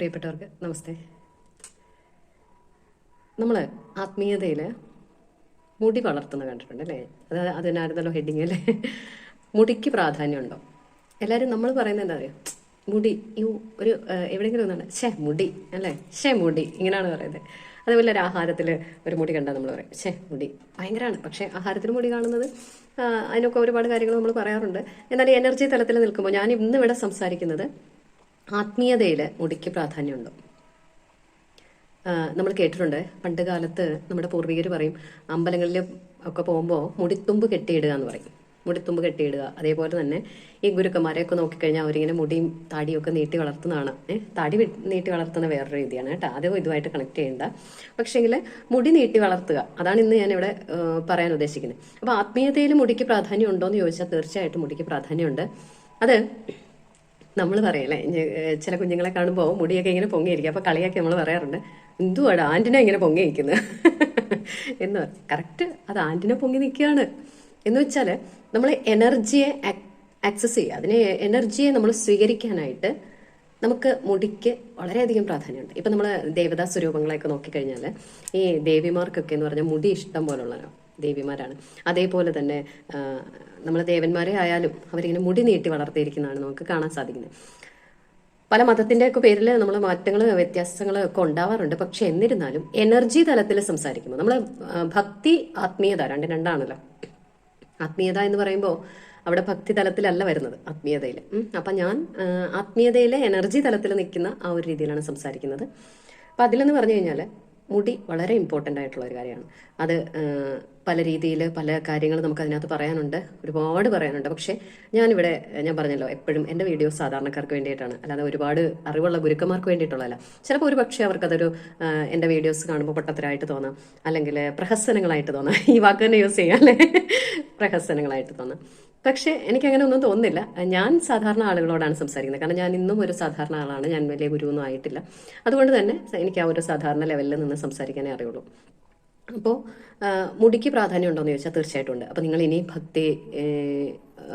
പ്രിയപ്പെട്ടവർക്ക് നമസ്തേ. നമ്മൾ ആത്മീയതയിൽ മുടി വളർത്തുന്ന കണ്ടിട്ടുണ്ട് അല്ലേ? അത് അതിനായിരുന്നല്ലോ ഹെഡിങ് അല്ലേ? മുടിക്ക് പ്രാധാന്യമുണ്ടോ? എല്ലാവരും നമ്മൾ പറയുന്നത് എന്താ പറയുക മുടി യു ഒരു എവിടെയെങ്കിലും ഒന്നാണ്. ഷേ മുടി അല്ലേ? ഷേ മുടി ഇങ്ങനെയാണ് പറയുന്നത്. അതേപോലെ ഒരു ആഹാരത്തിൽ ഒരു മുടി കണ്ടാൽ നമ്മൾ പറയും. ഷേ മുടി ഭയങ്കരമാണ്. പക്ഷേ ആഹാരത്തിൽ മുടി കാണുന്നത് അതിനൊക്കെ ഒരുപാട് കാര്യങ്ങൾ നമ്മൾ പറയാറുണ്ട്. എന്നാലും എനർജി തലത്തിൽ നിൽക്കുമ്പോൾ ഞാൻ ഇന്ന് ഇവിടെ സംസാരിക്കുന്നത് ആത്മീയതയിൽ മുടിക്ക് പ്രാധാന്യമുണ്ട്. നമ്മൾ കേട്ടിട്ടുണ്ട്. പണ്ട് കാലത്ത് നമ്മുടെ പൂർവികർ പറയും അമ്പലങ്ങളിൽ ഒക്കെ പോകുമ്പോൾ മുടിത്തുമ്പ് കെട്ടിയിടുക എന്ന് പറയും. മുടിത്തുമ്പ് കെട്ടിയിടുക. അതേപോലെ തന്നെ ഈ ഗുരുക്കന്മാരെയൊക്കെ നോക്കിക്കഴിഞ്ഞാൽ അവരിങ്ങനെ മുടിയും താടിയൊക്കെ നീട്ടി വളർത്തുന്നതാണ്. താടി നീട്ടി വളർത്തുന്ന വേറൊരു രീതിയാണ് കേട്ടോ. അത് ഇതുമായിട്ട് കണക്ട് ചെയ്യേണ്ട. പക്ഷേങ്കിൽ മുടി നീട്ടി വളർത്തുക. അതാണ് ഇന്ന് ഞാൻ ഇവിടെ പറയാൻ ഉദ്ദേശിക്കുന്നത് അപ്പോൾ ആത്മീയതയിൽ മുടിക്ക് പ്രാധാന്യം ഉണ്ടോ എന്ന് ചോദിച്ചാൽ തീർച്ചയായിട്ടും മുടിക്ക് പ്രാധാന്യമുണ്ട്. അത് നമ്മൾ പറയല്ലേ ചില കുഞ്ഞുങ്ങളെ കാണുമ്പോൾ മുടിയൊക്കെ ഇങ്ങനെ പൊങ്ങിയിരിക്കും. അപ്പോൾ കളിയാക്കി നമ്മൾ പറയാറുണ്ട് എന്തുവാടാ ആന്റിനെ ഇങ്ങനെ പൊങ്ങി നിൽക്കുന്നത് എന്ന് കറക്റ്റ് അത് ആന്റിനെ പൊങ്ങി നിൽക്കുകയാണ്. എന്ന് വെച്ചാൽ നമ്മൾ എനർജിയെ ആക്സസ് ചെയ്യുക. അതിനെ എനർജിയെ നമ്മൾ സ്വീകരിക്കാനായിട്ട് നമുക്ക് മുടിക്ക് വളരെയധികം പ്രാധാന്യമുണ്ട്. ഇപ്പം നമ്മൾ ദേവതാ സ്വരൂപങ്ങളെയൊക്കെ നോക്കിക്കഴിഞ്ഞാൽ ഈ ദേവിമാർക്കൊക്കെ എന്ന് പറഞ്ഞാൽ മുടി ഇഷ്ടം പോലുള്ളതാണ് ദേവിമാരാണ്. അതേപോലെ തന്നെ നമ്മൾ ദേവന്മാരെ ആയാലും അവരിങ്ങനെ മുടി നീട്ടി വളർത്തിയിരിക്കുന്നതാണ് നമുക്ക് കാണാൻ സാധിക്കുന്നത്. പല മതത്തിന്റെ ഒക്കെ പേരിൽ നമ്മൾ മാറ്റങ്ങൾ വ്യത്യാസങ്ങൾ ഒക്കെ ഉണ്ടാവാറുണ്ട്. പക്ഷെ എന്നിരുന്നാലും എനർജി തലത്തിൽ സംസാരിക്കുമ്പോൾ നമ്മൾ ഭക്തി ആത്മീയത രണ്ട് രണ്ടാണല്ലോ. ആത്മീയത എന്ന് പറയുമ്പോൾ അവിടെ ഭക്തി തലത്തിലല്ല വരുന്നത് ആത്മീയതയിൽ അപ്പം ഞാൻ ആത്മീയതയിലെ എനർജി തലത്തിൽ നിൽക്കുന്ന ആ ഒരു രീതിയിലാണ് സംസാരിക്കുന്നത്. അപ്പം അതിലെന്ന് പറഞ്ഞു കഴിഞ്ഞാൽ മുടി വളരെ ഇമ്പോർട്ടന്റ് ആയിട്ടുള്ള ഒരു കാര്യമാണ്. അത് പല രീതിയിൽ പല കാര്യങ്ങൾ നമുക്ക് അതിനകത്ത് പറയാനുണ്ട്. ഒരുപാട് പറയാനുണ്ട്. പക്ഷേ ഞാനിവിടെ ഞാൻ പറഞ്ഞല്ലോ എപ്പോഴും എന്റെ വീഡിയോ സാധാരണക്കാർക്ക് വേണ്ടിയിട്ടാണ്. അല്ലാതെ ഒരുപാട് അറിവുള്ള ഗുരുക്കന്മാർക്ക് വേണ്ടിയിട്ടുള്ളതല്ല. ചിലപ്പോൾ ഒരു പക്ഷേ അവർക്കതൊരു എന്റെ വീഡിയോസ് കാണുമ്പോൾ പൊട്ടത്തരായിട്ട് തോന്നാം. അല്ലെങ്കിൽ പ്രഹസനങ്ങളായിട്ട് തോന്നാം. ഈ വാക്ക് തന്നെ യൂസ് ചെയ്യാം അല്ലേ? പ്രഹസനങ്ങളായിട്ട് തോന്നാം. പക്ഷേ എനിക്ക് അങ്ങനെ ഒന്നും തോന്നുന്നില്ല. ഞാൻ സാധാരണ ആളുകളോടാണ് സംസാരിക്കുന്നത്. കാരണം ഞാൻ ഇന്നും ഒരു സാധാരണ ആളാണ്. ഞാൻ വലിയ ഗുരുവൊന്നും ആയിട്ടില്ല. അതുകൊണ്ട് തന്നെ എനിക്ക് ആ ഒരു സാധാരണ ലെവലിൽ നിന്ന് സംസാരിക്കാനേ അറിയുള്ളൂ. അപ്പോൾ മുടിക്ക് പ്രാധാന്യം ഉണ്ടോ എന്ന് ചോദിച്ചാൽ തീർച്ചയായിട്ടും ഉണ്ട് അപ്പോൾ നിങ്ങൾ ഇനി ഭക്തി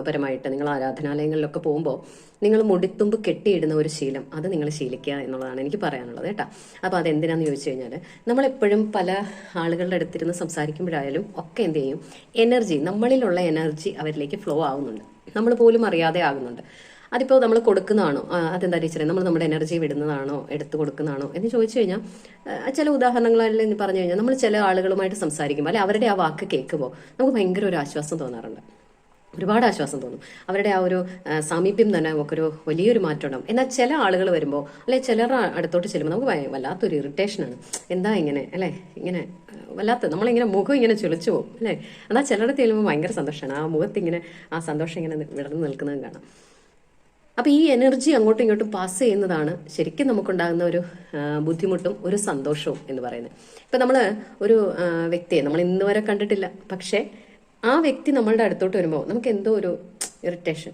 പരമായിട്ട് നിങ്ങൾ ആരാധനാലയങ്ങളിലൊക്കെ പോകുമ്പോൾ നിങ്ങൾ മുടിത്തുമ്പ് കെട്ടിയിടുന്ന ഒരു ശീലം അത് നിങ്ങൾ ശീലിക്കുക എന്നുള്ളതാണ് എനിക്ക് പറയാനുള്ളത് കേട്ടോ. അപ്പോൾ അതെന്തിനാന്ന് ചോദിച്ചു കഴിഞ്ഞാൽ നമ്മളെപ്പോഴും പല ആളുകളുടെ അടുത്തിരുന്ന് സംസാരിക്കുമ്പോഴായാലും ഒക്കെ എന്ത് ചെയ്യും? എനർജി നമ്മളിലുള്ള എനർജി അവരിലേക്ക് ഫ്ലോ ആവുന്നുണ്ട്. നമ്മൾ പോലും അറിയാതെ ആകുന്നുണ്ട്. അതിപ്പോൾ നമ്മൾ കൊടുക്കുന്നതാണോ? അതെന്താ ടീച്ചറെ? നമ്മൾ നമ്മുടെ എനർജി വിടുന്നതാണോ? എടുത്തു കൊടുക്കുന്നതാണോ? എന്ന് ചോദിച്ചു കഴിഞ്ഞാൽ ചില ഉദാഹരണങ്ങളിൽ പറഞ്ഞു കഴിഞ്ഞാൽ നമ്മൾ ചില ആളുകളുമായിട്ട് സംസാരിക്കുമ്പോൾ അല്ലെ അവരുടെ ആ വാക്ക് കേൾക്കുമ്പോൾ നമുക്ക് ഭയങ്കര ഒരു ആശ്വാസം തോന്നാറുണ്ട്. ഒരുപാട് ആശ്വാസം തോന്നും. അവരുടെ ആ ഒരു സാമീപ്യം തന്നെ നമുക്കൊരു വലിയൊരു മാറ്റം ഉണ്ടാവും എന്നാൽ ചില ആളുകൾ വരുമ്പോൾ അല്ലെ ചിലർ അടുത്തോട്ട് ചെല്ലുമ്പോൾ നമുക്ക് വല്ലാത്തൊരു ഇറിറ്റേഷനാണ് എന്താ ഇങ്ങനെ അല്ലേ? ഇങ്ങനെ വല്ലാത്ത നമ്മളിങ്ങനെ മുഖം ഇങ്ങനെ ചുളിച്ചു പോകും അല്ലേ? എന്നാൽ ചിലരുടെ ചെല്ലുമ്പോൾ ഭയങ്കര സന്തോഷമാണ്. ആ മുഖത്ത് ഇങ്ങനെ ആ സന്തോഷം ഇങ്ങനെ വിടർന്നു നിൽക്കുന്നത് കാണാം. അപ്പൊ ഈ എനർജി അങ്ങോട്ടും ഇങ്ങോട്ടും പാസ് ചെയ്യുന്നതാണ് ശരിക്കും നമുക്കുണ്ടാകുന്ന ഒരു ബുദ്ധിമുട്ടും ഒരു സന്തോഷവും എന്ന് പറയുന്നത്. ഇപ്പൊ നമ്മൾ ഒരു വ്യക്തിയെ നമ്മൾ ഇന്ന് വരെ കണ്ടിട്ടില്ല പക്ഷേ ആ വ്യക്തി നമ്മളുടെ അടുത്തോട്ട് വരുമ്പോൾ നമുക്ക് എന്തോ ഒരു ഇറിറ്റേഷൻ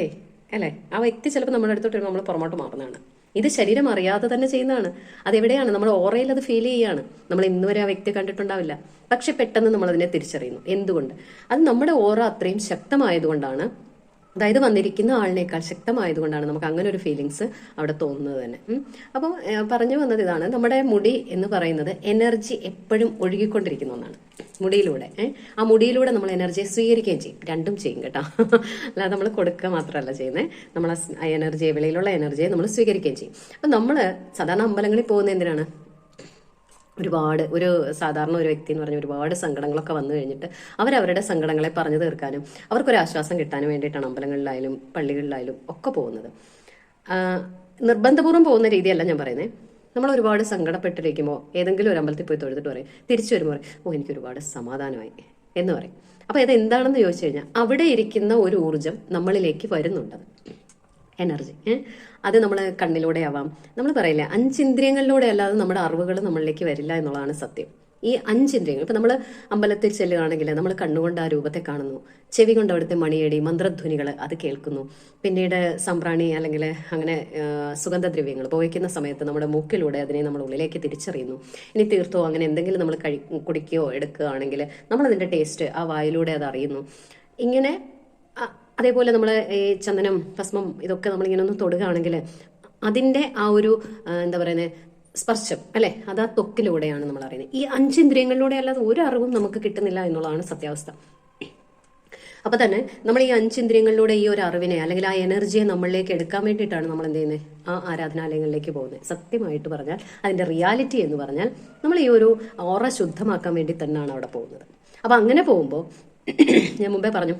ഏയ് അല്ലേ? ആ വ്യക്തി ചിലപ്പോൾ നമ്മുടെ അടുത്തോട്ട് വരുമ്പോൾ നമ്മൾ പുറമോട്ട് മാറുന്നതാണ്. ഇത് ശരീരം അറിയാതെ തന്നെ ചെയ്യുന്നതാണ്. അതെവിടെയാണ് നമ്മൾ ഓറയിൽ അത് ഫീൽ ചെയ്യുകയാണ് നമ്മൾ ഇന്ന് വരെ ആ വ്യക്തി കണ്ടിട്ടുണ്ടാവില്ല. പക്ഷെ പെട്ടെന്ന് നമ്മൾ അതിനെ തിരിച്ചറിയുന്നു. എന്തുകൊണ്ട്? അത് നമ്മുടെ ഓറ അത്രയും ശക്തമായതുകൊണ്ടാണ് അതായത് വന്നിരിക്കുന്ന ആളിനേക്കാൾ ശക്തമായതുകൊണ്ടാണ് നമുക്ക് അങ്ങനെ ഒരു ഫീലിങ്സ് അവിടെ തോന്നുന്നത് തന്നെ. അപ്പം പറഞ്ഞു വന്നത് ഇതാണ്. നമ്മുടെ മുടി എന്ന് പറയുന്നത് എനർജി എപ്പോഴും ഒഴുകിക്കൊണ്ടിരിക്കുന്ന ഒന്നാണ്. മുടിയിലൂടെ ആ മുടിയിലൂടെ നമ്മൾ എനർജിയെ സ്വീകരിക്കുകയും ചെയ്യും. രണ്ടും ചെയ്യും കേട്ടോ. അല്ലാതെ നമ്മൾ കൊടുക്കുക മാത്രമല്ല ചെയ്യുന്നത് നമ്മൾ ആ എനർജിയെ വെളിയിലുള്ള എനർജിയെ നമ്മൾ സ്വീകരിക്കുകയും ചെയ്യും. അപ്പം നമ്മൾ സാധാരണ അമ്പലങ്ങളിൽ പോകുന്ന എന്തിനാണ്? ഒരുപാട് ഒരു സാധാരണ ഒരു വ്യക്തി എന്ന് പറഞ്ഞ ഒരുപാട് സങ്കടങ്ങളൊക്കെ വന്നു കഴിഞ്ഞിട്ട് അവരവരുടെ സങ്കടങ്ങളെ പറഞ്ഞു തീർക്കാനും അവർക്കൊരു ആശ്വാസം കിട്ടാനും വേണ്ടിയിട്ടാണ് അമ്പലങ്ങളിലായാലും പള്ളികളിലായാലും ഒക്കെ പോകുന്നത്. നിർബന്ധപൂർവം പോകുന്ന രീതിയല്ല ഞാൻ പറയുന്നത് നമ്മൾ ഒരുപാട് സങ്കടപ്പെട്ടിരിക്കുമ്പോൾ ഏതെങ്കിലും ഒരു അമ്പലത്തിൽ പോയി തൊഴുതിട്ട് പറയും തിരിച്ചു വരുമ്പോൾ പറയും ഓ എനിക്ക് ഒരുപാട് സമാധാനമായി എന്ന് പറയും. അപ്പോൾ ഇത് എന്താണെന്ന് ചോദിച്ചു കഴിഞ്ഞാൽ അവിടെ ഇരിക്കുന്ന ഒരു ഊർജം നമ്മളിലേക്ക് വരുന്നുണ്ട്. എനർജി അത് നമ്മളെ കണ്ണിലൂടെ ആവാം. നമ്മൾ പറയില്ല അഞ്ചിന്ദ്രിയങ്ങളിലൂടെ അല്ലാതെ നമ്മുടെ അറിവുകൾ നമ്മളിലേക്ക് വരില്ല എന്നുള്ളതാണ് സത്യം. ഈ അഞ്ചിന്ദ്രിയങ്ങൾ ഇപ്പൊ നമ്മൾ അമ്പലത്തിൽ ചെല്ലുകയാണെങ്കിൽ നമ്മൾ കണ്ണുകൊണ്ട് ആ രൂപത്തെ കാണുന്നു. ചെവി കൊണ്ട് അവിടുത്തെ മണിയടി മന്ത്രധ്വനികൾ അത് കേൾക്കുന്നു. പിന്നീട് സംപ്രാണി അല്ലെങ്കിൽ അങ്ങനെ സുഗന്ധദ്രവ്യങ്ങൾ പോയിക്കുന്ന സമയത്ത് നമ്മുടെ മൂക്കിലൂടെ അതിനെ നമ്മൾ ഉള്ളിലേക്ക് തിരിച്ചറിയുന്നു. ഇനി തീർത്തോ അങ്ങനെ എന്തെങ്കിലും നമ്മൾ കഴി കുടിക്കുകയോ എടുക്കുകയാണെങ്കിൽ നമ്മൾ അതിന്റെ ടേസ്റ്റ് ആ വായിലൂടെ അത് അറിയുന്നു ഇങ്ങനെ അതേപോലെ നമ്മൾ ഈ ചന്ദനം ഭസ്മം ഇതൊക്കെ നമ്മളിങ്ങനെ ഒന്ന് തൊടുകയാണെങ്കിൽ അതിന്റെ ആ ഒരു എന്താ പറയുന്നത് സ്പർശം അല്ലെ? അത് ആ ത്വക്കിലൂടെയാണ് നമ്മൾ അറിയുന്നത്. ഈ അഞ്ചിന്ദ്രിയങ്ങളിലൂടെ അല്ലാതെ ഒരു അറിവും നമുക്ക് കിട്ടുന്നില്ല എന്നുള്ളതാണ് സത്യാവസ്ഥ. അപ്പൊ തന്നെ നമ്മൾ ഈ അഞ്ചിന്ദ്രിയങ്ങളിലൂടെ ഈ ഒരു അറിവിനെ അല്ലെങ്കിൽ ആ എനർജിയെ നമ്മളിലേക്ക് എടുക്കാൻ വേണ്ടിയിട്ടാണ് നമ്മൾ എന്ത് ചെയ്യുന്നത്? ആ ആരാധനാലയങ്ങളിലേക്ക് പോകുന്നത്. സത്യമായിട്ട് പറഞ്ഞാൽ അതിന്റെ റിയാലിറ്റി എന്ന് പറഞ്ഞാൽ നമ്മൾ ഈ ഒരു ഓറ ശുദ്ധമാക്കാൻ വേണ്ടി തന്നെയാണ് അവിടെ പോകുന്നത്. അപ്പൊ അങ്ങനെ പോകുമ്പോൾ ഞാൻ മുമ്പേ പറഞ്ഞു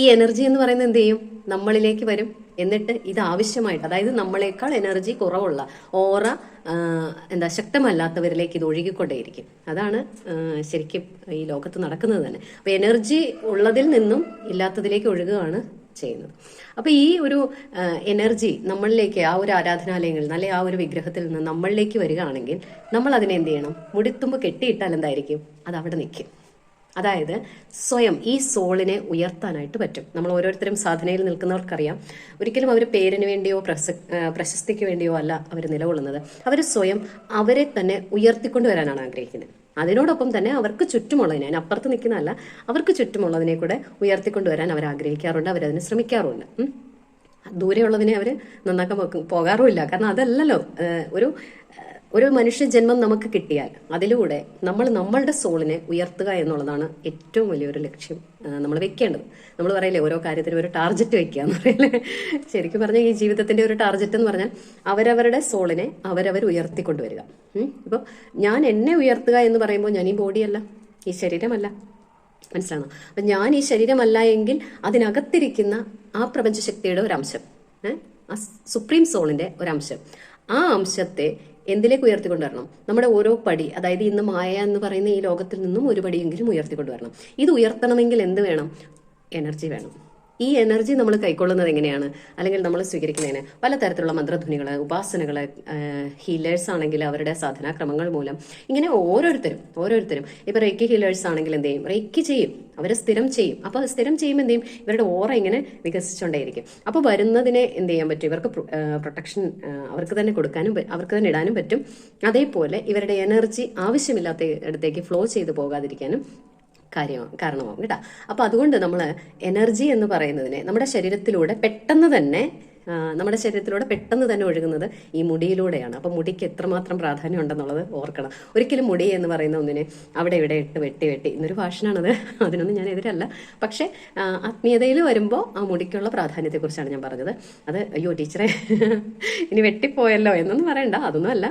ഈ എനർജി എന്ന് പറയുന്നത് എന്ത് ചെയ്യും? നമ്മളിലേക്ക് വരും. എന്നിട്ട് ഇത് ആവശ്യമായിട്ട് അതായത് നമ്മളെക്കാൾ എനർജി കുറവുള്ള ഓറ എന്താ ശക്തമല്ലാത്തവരിലേക്ക് ഇത് ഒഴുകിക്കൊണ്ടേയിരിക്കും. അതാണ് ശരിക്കും ഈ ലോകത്ത് നടക്കുന്നത് തന്നെ. അപ്പൊ എനർജി ഉള്ളതിൽ നിന്നും ഇല്ലാത്തതിലേക്ക് ഒഴുകുകയാണ് ചെയ്യുന്നത്. അപ്പൊ ഈ ഒരു എനർജി നമ്മളിലേക്ക് ആ ഒരു ആരാധനാലയങ്ങളിൽ അല്ലെ ആ ഒരു വിഗ്രഹത്തിൽ നിന്ന് നമ്മളിലേക്ക് വരികയാണെങ്കിൽ നമ്മൾ അതിനെ എന്ത് ചെയ്യണം? മുടിത്തുമ്പ് കെട്ടിയിട്ടാൽ എന്തായിരിക്കും? അത് അവിടെ നിൽക്കും. അതായത് സ്വയം ഈ സോളിനെ ഉയർത്താനായിട്ട് പറ്റും. നമ്മൾ ഓരോരുത്തരും സാധനയിൽ നിൽക്കുന്നവർക്കറിയാം. ഒരിക്കലും അവർ പേരിന് വേണ്ടിയോ പ്രശസ്തിക്ക് വേണ്ടിയോ അല്ല അവർ നിലകൊള്ളുന്നത്. അവർ സ്വയം അവരെ തന്നെ ഉയർത്തിക്കൊണ്ട് വരാനാണ് ആഗ്രഹിക്കുന്നത്. അതിനോടൊപ്പം തന്നെ അവർക്ക് ചുറ്റുമുള്ളതിനെ അതിനപ്പുറത്ത് നിൽക്കുന്നതല്ല അവർക്ക് ചുറ്റുമുള്ളതിനെ കൂടെ ഉയർത്തിക്കൊണ്ടുവരാൻ അവർ ആഗ്രഹിക്കാറുണ്ട് അവരതിന് ശ്രമിക്കാറുണ്ട്. ദൂരെയുള്ളതിനെ അവർ നന്നാക്കാൻ പോകാറുമില്ല. കാരണം അതല്ലല്ലോ ഒരു ഒരു മനുഷ്യ ജന്മം നമുക്ക് കിട്ടിയാൽ അതിലൂടെ നമ്മൾ നമ്മളുടെ സോളിനെ ഉയർത്തുക എന്നുള്ളതാണ് ഏറ്റവും വലിയൊരു ലക്ഷ്യം നമ്മൾ വെക്കേണ്ടത്. നമ്മൾ പറയില്ലേ ഓരോ കാര്യത്തിനും ഒരു ടാർജറ്റ് വെക്കുക എന്ന് പറയില്ലേ? ശരിക്കും പറഞ്ഞാൽ ഈ ജീവിതത്തിന്റെ ഒരു ടാർജറ്റ് എന്ന് പറഞ്ഞാൽ അവരവരുടെ സോളിനെ അവരവർ ഉയർത്തിക്കൊണ്ടുവരിക. ഇപ്പോൾ ഞാൻ എന്നെ ഉയർത്തുക എന്ന് പറയുമ്പോൾ ഞാൻ ഈ ബോഡിയല്ല ഈ ശരീരമല്ല. മനസ്സിലാണോ? അപ്പൊ ഞാൻ ഈ ശരീരമല്ല എങ്കിൽ അതിനകത്തിരിക്കുന്ന ആ പ്രപഞ്ചശക്തിയുടെ ഒരു അംശം ആ സുപ്രീം സോളിന്റെ ഒരു അംശം ആ അംശത്തെ എന്തിലേക്ക് ഉയർത്തിക്കൊണ്ടുവരണം? നമ്മുടെ ഓരോ പടി അതായത് ഇന്ന് മായ എന്ന് പറയുന്ന ഈ ലോകത്തിൽ നിന്നും ഒരു പടിയെങ്കിലും ഉയർത്തിക്കൊണ്ടുവരണം. ഇത് ഉയർത്തണമെങ്കിൽ എന്ത് വേണം? എനർജി വേണം. ഈ എനർജി നമ്മൾ കൈക്കൊള്ളുന്നത് എങ്ങനെയാണ്? അല്ലെങ്കിൽ നമ്മൾ സ്വീകരിക്കുന്നതിന് പലതരത്തിലുള്ള മന്ത്രധ്വനികൾ ഉപാസനകൾ ഹീലേഴ്സ് ആണെങ്കിൽ അവരുടെ സാധനാക്രമങ്ങൾ മൂലം ഇങ്ങനെ ഓരോരുത്തരും ഓരോരുത്തരും. ഇപ്പൊ റേക്കി ഹീലേഴ്സ് ആണെങ്കിൽ എന്ത് ചെയ്യും? റേക്കി ചെയ്യും. അവർ സ്ഥിരം ചെയ്യും. അപ്പോൾ സ്ഥിരം ചെയ്യുമ്പോൾ എന്ത് ചെയ്യും? ഇവരുടെ ഓറ ഇങ്ങനെ വികസിച്ചുകൊണ്ടേയിരിക്കും. അപ്പോൾ വരുന്നതിനെ എന്ത് ചെയ്യാൻ പറ്റും? ഇവർക്ക് പ്രൊട്ടക്ഷൻ അവർക്ക് തന്നെ കൊടുക്കാനും അവർക്ക് തന്നെ ഇടാനും പറ്റും. അതേപോലെ ഇവരുടെ എനർജി ആവശ്യമില്ലാത്ത ഇടത്തേക്ക് ഫ്ലോ ചെയ്തു പോകാതിരിക്കാനും കാര്യം കാരണമാവും കേട്ടോ? അപ്പൊ അതുകൊണ്ട് നമ്മൾ എനർജി എന്ന് പറയുന്നതിനെ നമ്മുടെ ശരീരത്തിലൂടെ പെട്ടെന്ന് തന്നെ നമ്മുടെ ശരീരത്തിലൂടെ പെട്ടെന്ന് തന്നെ ഒഴുകുന്നത് ഈ മുടിയിലൂടെയാണ്. അപ്പം മുടിക്ക് എത്രമാത്രം പ്രാധാന്യം ഉണ്ടെന്നുള്ളത് ഓർക്കണം. ഒരിക്കലും മുടി എന്ന് പറയുന്ന ഒന്നിനെ അവിടെ ഇവിടെ ഇട്ട് വെട്ടി വെട്ടി. ഇന്നൊരു ഭാഷണാണത് അതിനൊന്നും ഞാൻ എതിരല്ല. പക്ഷേ ആത്മീയതയിൽ വരുമ്പോൾ ആ മുടിക്കുള്ള പ്രാധാന്യത്തെക്കുറിച്ചാണ് ഞാൻ പറഞ്ഞത്. അത് അയ്യോ ടീച്ചറെ ഇനി വെട്ടിപ്പോയല്ലോ എന്നൊന്നും പറയണ്ട. അതൊന്നും അല്ല.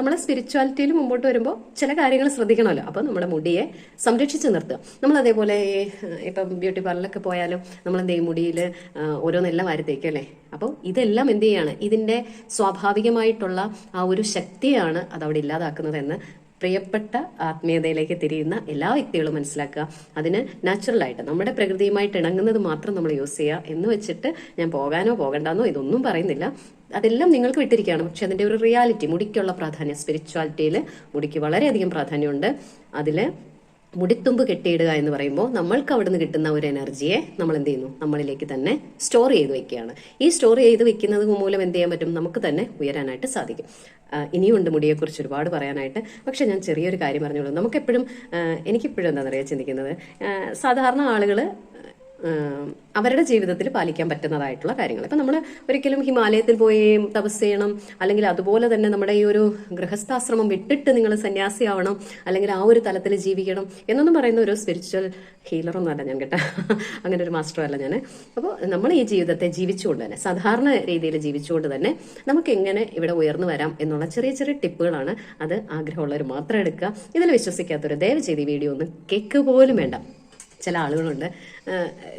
നമ്മളെ സ്പിരിച്വാലിറ്റിയിൽ മുമ്പോട്ട് വരുമ്പോൾ ചില കാര്യങ്ങൾ ശ്രദ്ധിക്കണമല്ലോ. അപ്പോൾ നമ്മുടെ മുടിയെ സംരക്ഷിച്ച് നിർത്തുക. നമ്മൾ അതേപോലെ ഈ, ഇപ്പം ബ്യൂട്ടി പാർലറിലൊക്കെ പോയാലും നമ്മൾ ചെയ്യും മുടിയിൽ ഓരോന്നെല്ലാം വാരി തേക്കും അല്ലേ അപ്പോൾ ഇതെല്ലാം എന്ത് ചെയ്യാണ്? ഇതിന്റെ സ്വാഭാവികമായിട്ടുള്ള ആ ഒരു ശക്തിയാണ് അതവിടെ ഇല്ലാതാക്കുന്നത് എന്ന് പ്രിയപ്പെട്ട ആത്മീയതയിലേക്ക് തിരിയുന്ന എല്ലാ വ്യക്തികളും മനസ്സിലാക്കുക. അതിന് നാച്ചുറലായിട്ട് നമ്മുടെ പ്രകൃതിയുമായിട്ട് ഇണങ്ങുന്നത് മാത്രം നമ്മൾ യൂസ് ചെയ്യുക എന്ന് വെച്ചിട്ട് ഞാൻ പോകാനോ പോകണ്ടെന്നോ ഇതൊന്നും പറയുന്നില്ല. അതെല്ലാം നിങ്ങൾക്ക് വിട്ടിരിക്കുകയാണ്. പക്ഷെ അതിന്റെ ഒരു റിയാലിറ്റി മുടിക്കുള്ള പ്രാധാന്യം സ്പിരിച്വാലിറ്റിയിൽ മുടിക്ക് വളരെയധികം പ്രാധാന്യമുണ്ട്. അതിൽ മുടിത്തുമ്പ് കെട്ടിയിടുക എന്ന് പറയുമ്പോൾ നമ്മൾക്ക് അവിടുന്ന് കിട്ടുന്ന ഒരു എനർജിയെ നമ്മൾ എന്ത് ചെയ്യുന്നു? നമ്മളിലേക്ക് തന്നെ സ്റ്റോർ ചെയ്ത് വെക്കുകയാണ്. ഈ സ്റ്റോർ ചെയ്ത് വെക്കുന്നത് മൂലം എന്ത് ചെയ്യാൻ പറ്റും? നമുക്ക് തന്നെ ഉയരാനായിട്ട് സാധിക്കും. ഇനിയുണ്ട് മുടിയെക്കുറിച്ച് ഒരുപാട് പറയാനായിട്ട്. പക്ഷെ ഞാൻ ചെറിയൊരു കാര്യം പറഞ്ഞോളൂ നമുക്കെപ്പോഴും എനിക്കിപ്പോഴും എന്താണെന്നറിയാൻ എന്താണെന്നറിയാം ചിന്തിക്കുന്നത്? സാധാരണ ആളുകൾ അവരുടെ ജീവിതത്തിൽ പാലിക്കാൻ പറ്റുന്നതായിട്ടുള്ള കാര്യങ്ങൾ. ഇപ്പം നമ്മൾ ഒരിക്കലും ഹിമാലയത്തിൽ പോയി തപസ് ചെയ്യണം അല്ലെങ്കിൽ അതുപോലെ തന്നെ നമ്മുടെ ഈ ഒരു ഗൃഹസ്ഥാശ്രമം വിട്ടിട്ട് നിങ്ങൾ സന്യാസിയാവണം അല്ലെങ്കിൽ ആ ഒരു തലത്തിൽ ജീവിക്കണം എന്നൊന്നും പറയുന്ന ഒരു സ്പിരിച്വൽ ഹീലറൊന്നും അല്ല ഞാൻ കേട്ടോ. അങ്ങനെ ഒരു മാസ്റ്ററല്ല ഞാൻ അപ്പോൾ നമ്മൾ ഈ ജീവിതത്തെ ജീവിച്ചുകൊണ്ട് തന്നെ സാധാരണ രീതിയിൽ ജീവിച്ചുകൊണ്ട് തന്നെ നമുക്ക് എങ്ങനെ ഇവിടെ ഉയർന്നു വരാം എന്നുള്ള ചെറിയ ചെറിയ ടിപ്പുകളാണ് അത് ആഗ്രഹമുള്ളവർ മാത്രം എടുക്കുക. ഇതിൽ വിശ്വസിക്കാത്തവർ ദയവ് ചെയ്ത് ഈ വീഡിയോ ഒന്ന് കേക്ക് പോലും വേണ്ട. ചില ആളുകളുണ്ട്.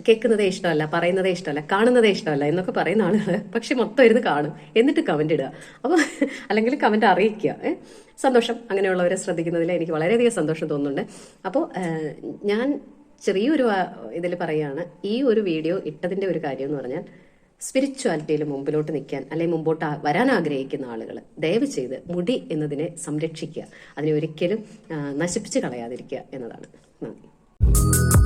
കേൾക്കുന്നതേ ഇഷ്ടമല്ല പറയുന്നതേ ഇഷ്ടമല്ല കാണുന്നതേ ഇഷ്ടമല്ല എന്നൊക്കെ പറയുന്ന ആളുകൾ പക്ഷെ മൊത്തം ഇരുന്ന് കാണും. എന്നിട്ട് കമന്റ് ഇടുക. അപ്പോൾ അല്ലെങ്കിൽ കമന്റ് അറിയിക്കുക? സന്തോഷം. അങ്ങനെയുള്ളവരെ ശ്രദ്ധിക്കുന്നതിൽ എനിക്ക് വളരെയധികം സന്തോഷം തോന്നുന്നുണ്ട്. അപ്പോൾ ഞാൻ ചെറിയൊരു ഇതിൽ പറയുകയാണ്. ഈ ഒരു വീഡിയോ ഇട്ടതിന്റെ ഒരു കാര്യം എന്ന് പറഞ്ഞാൽ സ്പിരിച്വാലിറ്റിയിൽ മുമ്പിലോട്ട് നിൽക്കാൻ അല്ലെങ്കിൽ മുമ്പോട്ട് വരാൻ ആഗ്രഹിക്കുന്ന ആളുകൾ ദയവ് ചെയ്ത് മുടി എന്നതിനെ സംരക്ഷിക്കുക. അതിനെ ഒരിക്കലും നശിപ്പിച്ച് കളയാതിരിക്കുക എന്നതാണ്. നന്ദി.